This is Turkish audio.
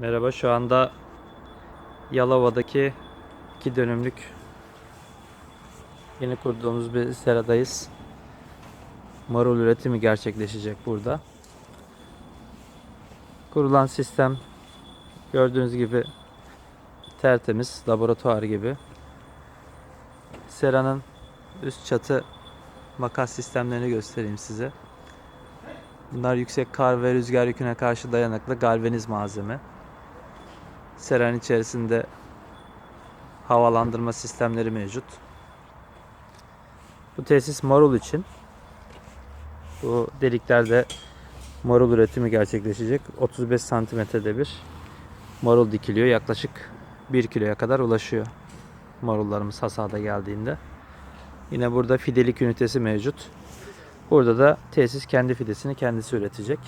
Merhaba şu anda Yalova'daki 2 dönümlük yeni kurduğumuz bir seradayız. Marul üretimi gerçekleşecek burada. Kurulan sistem gördüğünüz gibi tertemiz laboratuvar gibi. Seranın üst çatı makas sistemlerini göstereyim size. Bunlar yüksek kar ve rüzgar yüküne karşı dayanıklı galvaniz malzeme. Seranın içerisinde havalandırma sistemleri mevcut. Bu tesis marul için. Bu deliklerde marul üretimi gerçekleşecek. 35 santimetrede bir marul dikiliyor. Yaklaşık 1 kiloya kadar ulaşıyor marullarımız hasada geldiğinde. Yine burada fidelik ünitesi mevcut. Burada da tesis kendi fidesini kendisi üretecek.